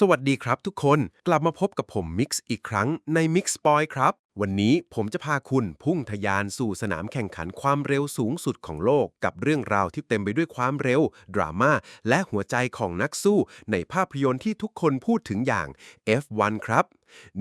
สวัสดีครับทุกคนกลับมาพบกับผมมิกซ์อีกครั้งใน Mix Boy ครับ วันนี้ผมจะพาคุณพุ่งทะยานสู่สนามแข่งขันความเร็วสูงสุดของโลก กับเรื่องราวที่เต็มไปด้วยความเร็ว ดราม่า และหัวใจของนักสู้ ในภาพยนตร์ที่ทุกคนพูดถึงอย่าง F1 ครับ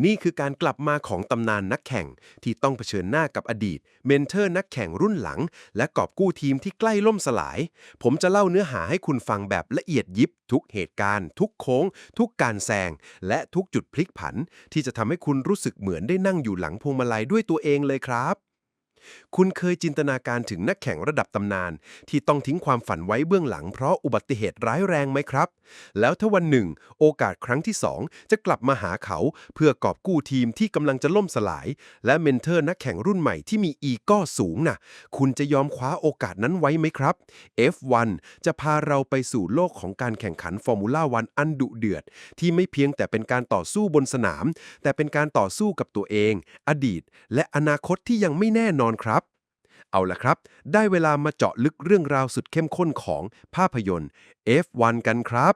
นี่คือการกลับมาของตำนานนักแข่งที่ต้องเผชิญหน้ากับอดีต เมนเทอร์นักแข่งรุ่นหลัง และกอบกู้ทีมที่ใกล้ล่มสลาย ผมจะเล่าเนื้อหาให้คุณฟังแบบละเอียดยิบ ทุกเหตุการณ์ ทุกโค้ง ทุกการแซง และทุกจุดพลิกผัน ที่จะทำให้คุณรู้สึกเหมือนได้นั่งอยู่หลังพวงมาลัยด้วยตัวเองเลยครับ คุณเคยจินตนาการถึงนักแข่งระดับตำนาน ที่ต้องทิ้งความฝันไว้เบื้องหลังเพราะอุบัติเหตุร้ายแรงไหมครับ แล้วถ้าวันหนึ่ง โอกาสครั้งที่สองจะกลับมาหาเขาเพื่อกอบกู้ทีมที่กำลังจะล่มสลาย และเมนเทอร์นักแข่งรุ่นใหม่ที่มีอีก้อสูงน่ะ คุณจะยอมคว้าโอกาสนั้นไว้ไหมครับ F1 จะพาเราไปสู่โลกของการแข่งขันฟอร์มูล่าวันอันดุเดือด ที่ไม่เพียงแต่เป็นการต่อสู้บนสนาม แต่เป็นการต่อสู้กับตัวเอง อดีต และอนาคตที่ยังไม่แน่นอนครับ เอาละครับ ได้เวลามาเจาะลึกเรื่องราวสุดเข้มข้นของภาพยนตร์ F1 กันครับ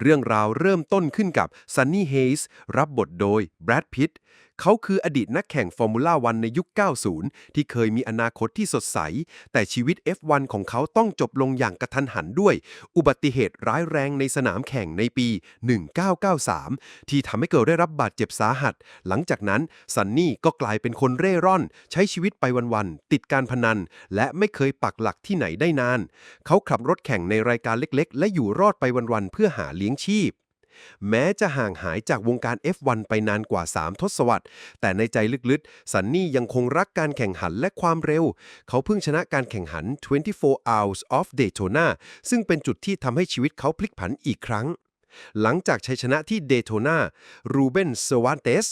เรื่องราวเริ่มต้นขึ้นกับซันนี่เฮสรับบทโดยแบรดพิตต์ เขาคืออดีตนักแข่งฟอร์มูล่าวันในยุค 90 ที่เคยมีอนาคตที่สดใส แต่ชีวิต F1 ของเขาต้องจบลงอย่างกระทันหันด้วย อุบัติเหตุร้ายแรงในสนามแข่งในปี 1993 ที่ทำให้เกิดได้รับบาดเจ็บสาหัส หลังจากนั้นซันนี่ก็กลายเป็นคนเร่ร่อน ใช้ชีวิตไปวันๆติดการพนัน และไม่เคยปักหลักที่ไหนได้นาน เขาขับรถแข่งในรายการเล็ก ๆ และอยู่รอดไปวันๆเพื่อหาเลี้ยงชีพ แม้จะห่างหายจากวงการ F1 ไปนานกว่า 3 ทศวรรษ แต่ในใจลึกๆซันนี่ยังคงรักการแข่งขันและความเร็ว เขาเพิ่งชนะการแข่งขัน 24 Hours of Daytona ซึ่งเป็นจุดที่ทำให้ชีวิตเขาพลิกผันอีกครั้ง หลังจากชัยชนะที่เดโทนารูเบนเซวานเตส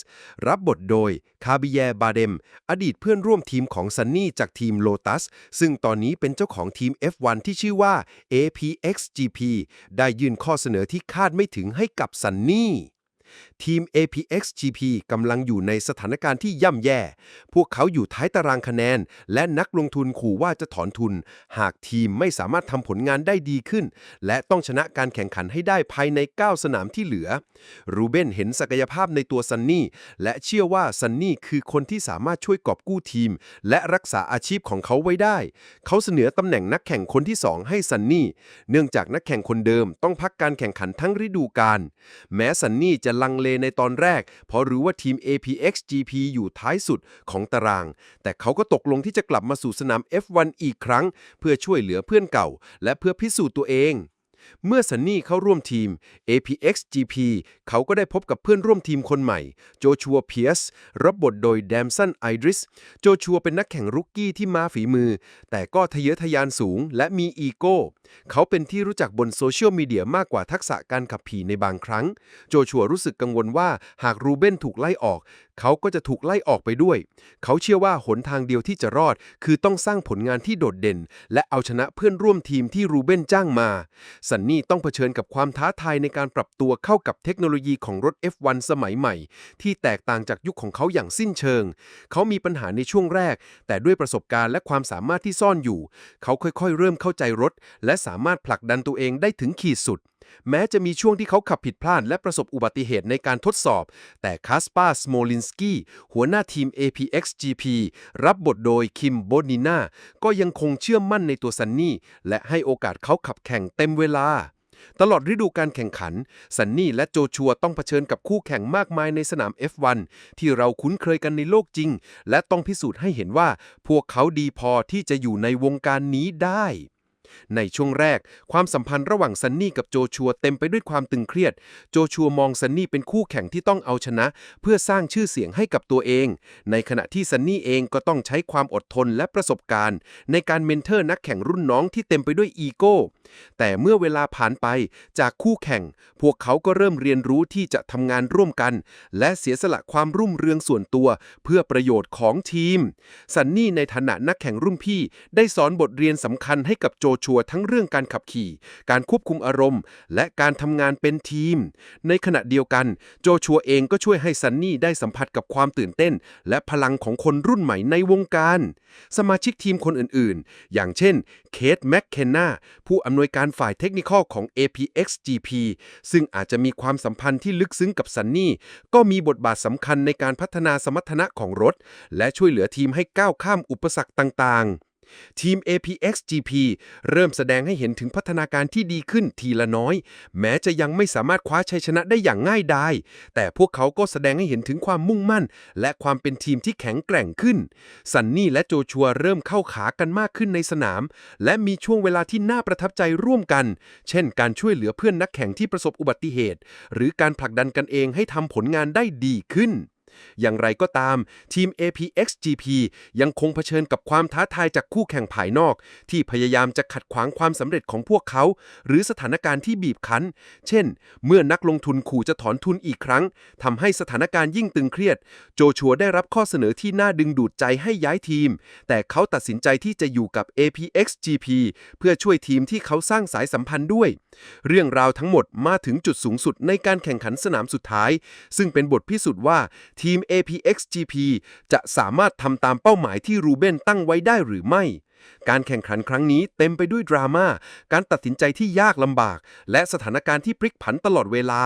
รับบทโดยคาบิเยบาเดม อดีตเพื่อนร่วมทีมของซันนี่จากทีมโลตัส ซึ่งตอนนี้เป็นเจ้าของทีม F1 ที่ชื่อว่า APXGP ได้ยื่นข้อเสนอที่คาดไม่ถึงให้กับซันนี่ ทีม APXGP กำลังอยู่ในสถานการณ์ที่ย่ำแย่ พวกเขาอยู่ท้ายตารางคะแนน และนักลงทุนขู่ว่าจะถอนทุน หากทีมไม่สามารถทำผลงานได้ดีขึ้น และต้องชนะการแข่งขันให้ได้ภายใน 9 สนามที่เหลือ รูเบนเห็นศักยภาพในตัวซันนี่ และเชื่อว่าซันนี่คือคนที่สามารถช่วยกอบกู้ทีม และรักษาอาชีพของเขาไว้ได้ เขาเสนอตำแหน่งนักแข่งคนที่ 2 ให้ซันนี่ เนื่องจากนักแข่งคนเดิมต้องพักการแข่งขันทั้งฤดูกาล แม้ซันนี่จะลังเลในตอนแรก เพราะรู้ว่าทีม APXGP อยู่ท้ายสุดของตาราง แต่เขาก็ตกลงที่จะกลับมาสู่สนาม F1 อีกครั้ง เพื่อช่วยเหลือเพื่อนเก่า และเพื่อพิสูจน์ตัวเอง เมื่อซันนี่เข้าร่วมทีม APXGP เขาก็ได้พบกับเพื่อนร่วมทีมคนใหม่ โจชัวเพียสรับบทโดยแดมสันไอดริส โจชัวเป็นนักแข่งรุกกี้ที่มาฝีมือ แต่ก็ทะเยอทะยานสูงและมีอีโก้ เขาเป็นที่รู้จักบนโซเชียลมีเดียมากกว่าทักษะการขับขี่ในบางครั้ง โจชัวรู้สึกกังวลว่าหากรูเบนถูกไล่ออกเขาก็จะถูกไล่ออกไปด้วย เขาเชื่อว่าหนทางเดียวที่จะรอด คือต้องสร้างผลงานที่โดดเด่น และเอาชนะเพื่อนร่วมทีมที่รูเบนจ้างมาซันนี่ต้องเผชิญกับความท้าทายในการปรับตัวเข้ากับเทคโนโลยีของรถ F1 สมัยใหม่ ที่แตกต่างจากยุคของเขาอย่างสิ้นเชิง เขามีปัญหาในช่วงแรก แต่ด้วยประสบการณ์และความสามารถที่ซ่อนอยู่ เขาค่อยๆ เริ่มเข้าใจรถ และสามารถผลักดันตัวเองได้ถึงขีดสุด แม้จะมีช่วงที่เขาขับผิดพลาดและประสบอุบัติเหตุในการทดสอบ แต่คาสปาสโมลินสกี้หัวหน้าทีม APXGP รับบทโดยคิมโบนิน่าก็ยังคงเชื่อมั่นในตัวซันนี่และให้โอกาสเขาขับแข่งเต็มเวลา ตลอดฤดูการแข่งขัน ซันนี่และโจชัวต้องเผชิญกับคู่แข่งมากมายในสนาม F1 ที่เราคุ้นเคยกันในโลกจริง และต้องพิสูจน์ให้เห็นว่า พวกเขาดีพอที่จะอยู่ในวงการนี้ได้ ในช่วงแรก ความสัมพันธ์ระหว่างซันนี่กับโจชัวเต็มไปด้วยความตึงเครียด โจชัวมองซันนี่เป็นคู่แข่งที่ต้องเอาชนะ เพื่อสร้างชื่อเสียงให้กับตัวเอง ในขณะที่ซันนี่เองก็ต้องใช้ความอดทนและประสบการณ์ ในการเมนเทอร์นักแข่งรุ่นน้องที่เต็มไปด้วยอีโก้ แต่เมื่อเวลาผ่านไปจากคู่แข่ง พวกเขาก็เริ่มเรียนรู้ที่จะทำงานร่วมกัน และเสียสละความรุ่งเรืองส่วนตัว เพื่อประโยชน์ของทีม ซันนี่ในฐานะนักแข่งรุ่นพี่ ได้สอนบทเรียนสำคัญให้กับโจชัวทั้งเรื่องการขับขี่ การควบคุมอารมณ์ และการทำงานเป็นทีม ในขณะเดียวกัน โจชัวเองก็ช่วยให้ซันนี่ได้สัมผัสกับความตื่นเต้น และพลังของคนรุ่นใหม่ในวงการ สมาชิกทีมคนอื่นๆ อย่างเช่นเคทแมคเคนนาผู้อำนวยการฝ่ายเทคนิคของ APX GP ซึ่งอาจจะมีความสัมพันธ์ที่ลึกซึ้งกับซันนี่ก็มีบทบาทสำคัญในการพัฒนาสมรรถนะของรถ และช่วยเหลือทีมให้ก้าวข้ามอุปสรรคต่างๆ ทีม APX GP เริ่มแสดงให้เห็นถึงพัฒนาการที่ดีขึ้นทีละน้อย แม้จะยังไม่สามารถคว้าชัยชนะได้อย่างง่ายดาย แต่พวกเขาก็แสดงให้เห็นถึงความมุ่งมั่น และความเป็นทีมที่แข็งแกร่งขึ้น ซันนี่และโจชัวเริ่มเข้าขากันมากขึ้นในสนาม และมีช่วงเวลาที่น่าประทับใจร่วมกัน เช่น การช่วยเหลือเพื่อนนักแข่งที่ประสบอุบัติเหตุ หรือการผลักดันกันเองให้ทำผลงานได้ดีขึ้น อย่างไรก็ตาม ทีม APX GP ยังคงเผชิญกับความท้าทายจากคู่แข่งภายนอก ที่พยายามจะขัดขวางความสำเร็จของพวกเขา หรือสถานการณ์ที่บีบคั้น เช่น เมื่อนักลงทุนขู่จะถอนทุนอีกครั้งทำให้สถานการณ์ยิ่งตึงเครียด โจชัวได้รับข้อเสนอที่น่าดึงดูดใจให้ย้ายทีม แต่เขาตัดสินใจที่จะอยู่กับ APX GP เพื่อช่วยทีมที่เขาสร้างสายสัมพันธ์ด้วย เรื่องราวทั้งหมดมาถึงจุดสูงสุดในการแข่งขันสนามสุดท้าย ซึ่งเป็นบทพิสูจน์ว่าทีม APX GP จะสามารถทำตามเป้าหมายที่รูเบนตั้งไว้ได้หรือไม่ การแข่งขันครั้งนี้เต็มไปด้วยดราม่า การตัดสินใจที่ยากลำบาก และสถานการณ์ที่พลิกผันตลอดเวลา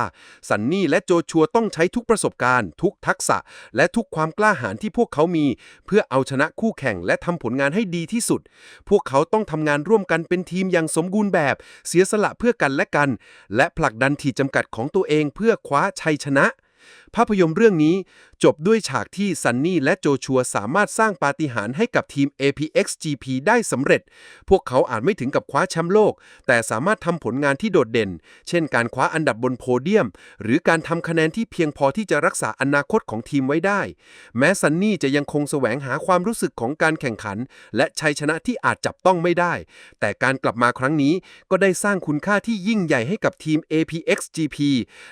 สันนี่และโจชัวต้องใช้ทุกประสบการณ์ ทุกทักษะ และทุกความกล้าหาญที่พวกเขามี เพื่อเอาชนะคู่แข่งและทำผลงานให้ดีที่สุด พวกเขาต้องทำงานร่วมกันเป็นทีมอย่างสมบูรณ์แบบ เสียสละเพื่อกันและกัน และผลักดันขีดจำกัดของตัวเองเพื่อคว้าชัยชนะภาพยนตร์เรื่องนี้จบด้วยฉากที่ซันนี่และโจชัวสามารถสร้างปาฏิหาริย์ให้กับทีม APX GP ได้สำเร็จ พวกเขาอาจไม่ถึงกับคว้าแชมป์โลก แต่สามารถทำผลงานที่โดดเด่น เช่นการคว้าอันดับบนโพเดียม หรือการทำคะแนนที่เพียงพอที่จะรักษาอนาคตของทีมไว้ได้ แม้ซันนี่จะยังคงแสวงหาความรู้สึกของการแข่งขัน และชัยชนะที่อาจจับต้องไม่ได้ แต่การกลับมาครั้งนี้ก็ได้สร้างคุณค่าที่ยิ่งใหญ่ให้กับทีม APX GP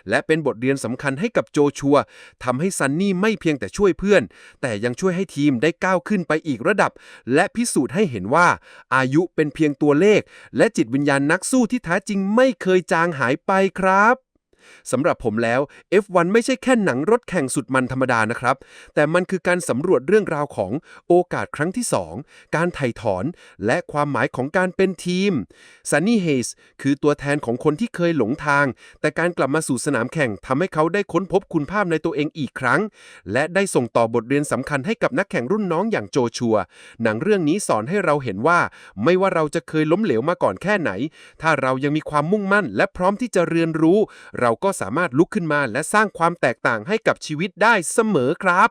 และเป็นบทเรียนสำคัญให้กับโจชัวทำให้ซันนี่ไม่เพียงแต่ช่วยเพื่อน แต่ยังช่วยให้ทีมได้ก้าวขึ้นไปอีกระดับ และพิสูจน์ให้เห็นว่า อายุเป็นเพียงตัวเลข และจิตวิญญาณนักสู้ที่แท้จริงไม่เคยจางหายไปครับ สำหรับผมแล้ว F1 ไม่ใช่แค่หนังรถแข่งสุดมันธรรมดานะครับ แต่มันคือการสำรวจเรื่องราวของโอกาสครั้งที่ 2 การไถ่ถอน และความหมายของการเป็นทีม Sunny Hayes คือตัวแทนของคนที่เคยหลงทาง แต่การกลับมาสู่สนามแข่งทำให้เขาได้ค้นพบคุณภาพในตัวเองอีกครั้ง และได้ส่งต่อบทเรียนสำคัญให้กับนักแข่งรุ่นน้องอย่างโจชัว หนังเรื่องนี้สอนให้เราเห็นว่า ไม่ว่าเราจะเคยล้มเหลวมาก่อนแค่ไหน ถ้าเรายังมีความมุ่งมั่น และพร้อมที่จะเรียนรู้ เราก็สามารถลุกขึ้นมาและสร้างความแตกต่างให้กับชีวิตได้เสมอครับ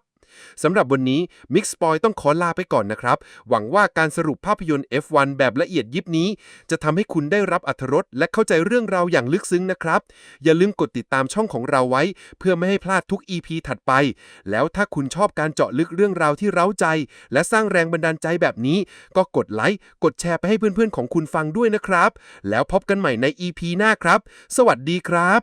สำหรับวันนี้ Mix p o y ต้องขอลาไปก่อนนะครับ หวังว่าการสรุปภาพยนตร์ F1 แบบละเอียดยิบนี้ จะทำให้คุณได้รับอรรถรสและเข้าใจเรื่องราวอย่างลึกซึ้งนะครับ อย่าลืมกดติดตามช่องของเราไว้ เพื่อไม่ให้พลาดทุก EP ถัดไป แล้วถ้าคุณชอบการเจาะลึกเรื่องราวที่เร้าใจ และสร้างแรงบันดาลใจแบบนี้ ก็กดไลค์กดแชร์ไปให้เพื่อนๆของคุณฟังด้วยนะครับ แล้วพบกันใหม่ใน EP หน้าครับ สวัสดีครับ